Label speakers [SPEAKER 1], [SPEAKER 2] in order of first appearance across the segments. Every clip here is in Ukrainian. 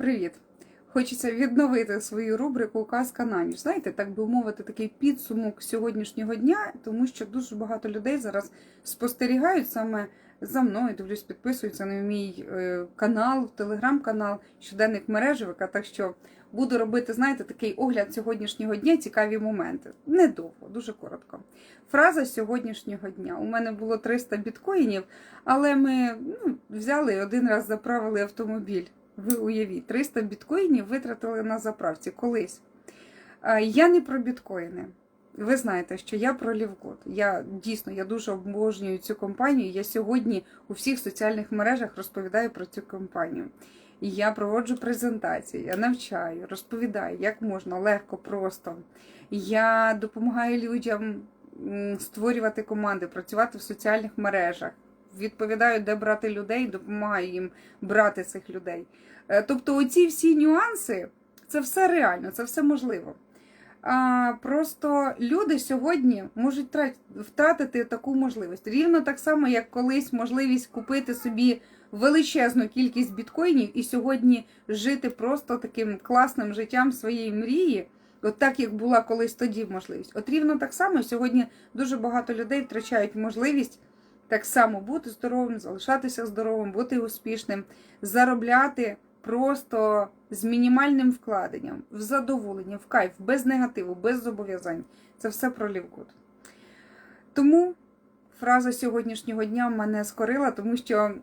[SPEAKER 1] Привіт! Хочеться відновити свою рубрику Казка на ніч. Знаєте, так би мовити, такий підсумок сьогоднішнього дня, тому що дуже багато людей зараз спостерігають саме за мною, дивлюсь, підписуються на мій е, канал, телеграм-канал, щоденник мережевика. Так що буду робити, знаєте, такий огляд сьогоднішнього дня, цікаві моменти. Недовго, дуже коротко. Фраза сьогоднішнього дня. У мене було 300 біткоїнів, але ми ну, взяли і один раз заправили автомобіль. Ви уявіть, 300 біткоїнів витратили на заправці колись. Я не про біткоїни. Ви знаєте, що я про Лівгод. Я дійсно я дуже обожнюю цю компанію. Я сьогодні у всіх соціальних мережах розповідаю про цю компанію. Я проводжу презентації, я навчаю, розповідаю, як можна легко, просто. Я допомагаю людям створювати команди, працювати в соціальних мережах. Відповідаю, де брати людей, допомагаю їм брати цих людей. Е, Тобто, оці всі нюанси, це все реально, це все можливо. А, Просто люди сьогодні можуть втратити таку можливість. Рівно так само, як колись можливість купити собі величезну кількість біткоїнів і сьогодні жити просто таким класним життям своєї мрії. От так, як була колись тоді можливість. От рівно так само сьогодні дуже багато людей втрачають можливість так само бути здоровим, залишатися здоровим, бути успішним, заробляти просто з мінімальним вкладенням, в задоволення, в кайф, без негативу, без зобов'язань. Це все про Лівгуд. Тому фраза сьогоднішнього дня мене скорила, тому що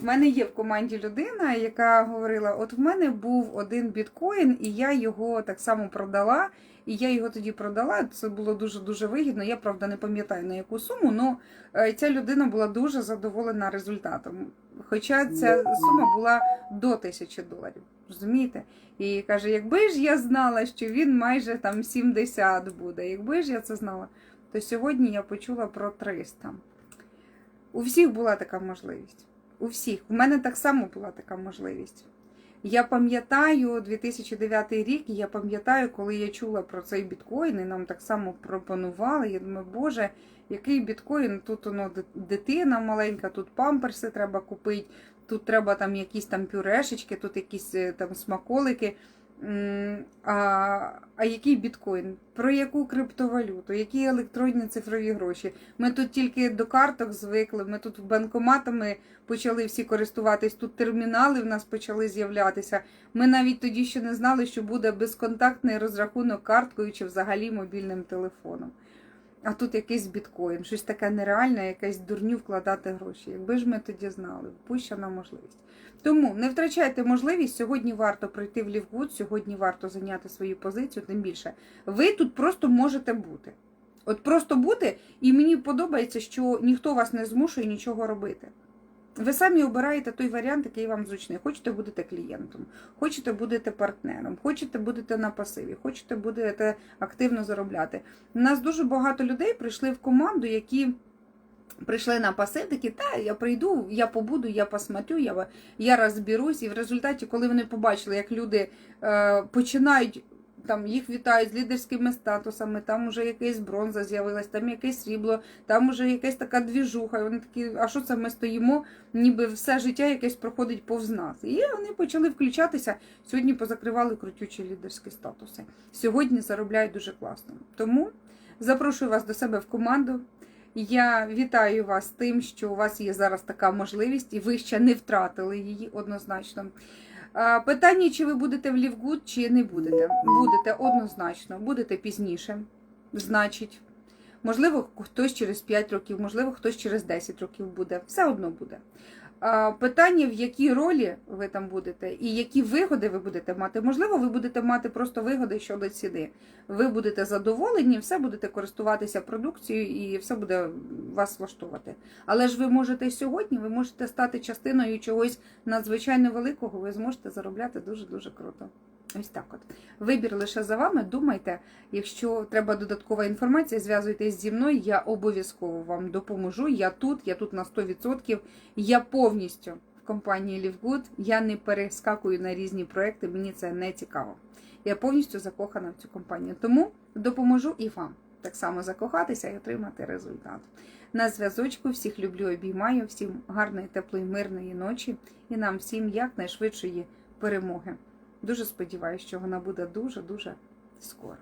[SPEAKER 1] в мене є в команді людина, яка говорила: от в мене був один біткоін, і я його так само продала. І я його тоді продала. Це було дуже дуже вигідно. Я правда не пам'ятаю на яку суму, але ця людина була дуже задоволена результатом. Хоча ця сума була до тисячі доларів. Розумієте? І каже: якби ж я знала, що він майже там 70 буде, якби ж я це знала, то сьогодні я почула про 300. У всіх була така можливість. У всіх. У мене так само була така можливість. Я пам'ятаю 2009 рік, я пам'ятаю, коли я чула про цей біткоін, і нам так само пропонували. Я думаю, боже, який біткоін? Тут воно дитина маленька, тут памперси треба купити, тут треба там якісь там пюрешечки, тут якісь е, там смаколики. А, а який біткоін? Про яку криптовалюту? Які електронні цифрові гроші? Ми тут тільки до карток звикли, ми тут банкоматами почали всі користуватись, тут термінали в нас почали з'являтися. Ми навіть тоді ще не знали, що буде безконтактний розрахунок карткою чи взагалі мобільним телефоном. А тут якийсь біткоін, щось таке нереальне, якесь дурню вкладати гроші. Якби ж ми тоді знали, впущена можливість. Тому не втрачайте можливість. Сьогодні варто прийти в Лівгуд, сьогодні варто зайняти свою позицію, тим більше. Ви тут просто можете бути. От просто бути, і мені подобається, що ніхто вас не змушує нічого робити. Ви самі обираєте той варіант, який вам зручний. Хочете будете клієнтом, хочете будете партнером, хочете будете на пасиві, хочете будете активно заробляти. У нас дуже багато людей прийшли в команду, які прийшли на пасив, такі, та я прийду, я побуду, я посмотрю, я, я розберусь. І в результаті, коли вони побачили, як люди е, починають. Там їх вітають з лідерськими статусами, там уже якась бронза з'явилась, там якесь срібло, там уже якась така двіжуха. І вони такі, а що це ми стоїмо? Ніби все життя якесь проходить повз нас. І вони почали включатися. Сьогодні позакривали крутючі лідерські статуси. Сьогодні заробляють дуже класно. Тому запрошую вас до себе в команду. Я вітаю вас тим, що у вас є зараз така можливість, і ви ще не втратили її однозначно. А, Питання, чи ви будете в Лівгуд, чи не будете. Будете однозначно, будете пізніше, значить. Можливо, хтось через 5 років, можливо, хтось через 10 років буде. Все одно буде. Питання, в якій ролі ви там будете, і які вигоди ви будете мати. Можливо, ви будете мати просто вигоди щодо ціни. Ви будете задоволені, все будете користуватися продукцією і все буде вас влаштовувати. Але ж ви можете сьогодні, ви можете стати частиною чогось надзвичайно великого, ви зможете заробляти дуже-дуже круто. Ось так от. Вибір лише за вами. Думайте, якщо треба додаткова інформація, зв'язуйтесь зі мною, я обов'язково вам допоможу. Я тут, я тут на 100%. Я повністю в компанії Лівгуд, я не перескакую на різні проекти, мені це не цікаво. Я повністю закохана в цю компанію. Тому допоможу і вам так само закохатися і отримати результат. На зв'язочку всіх люблю, обіймаю, всім гарної, теплої, мирної ночі і нам всім якнайшвидшої перемоги. Дуже сподіваюся, що вона буде дуже-дуже скоро.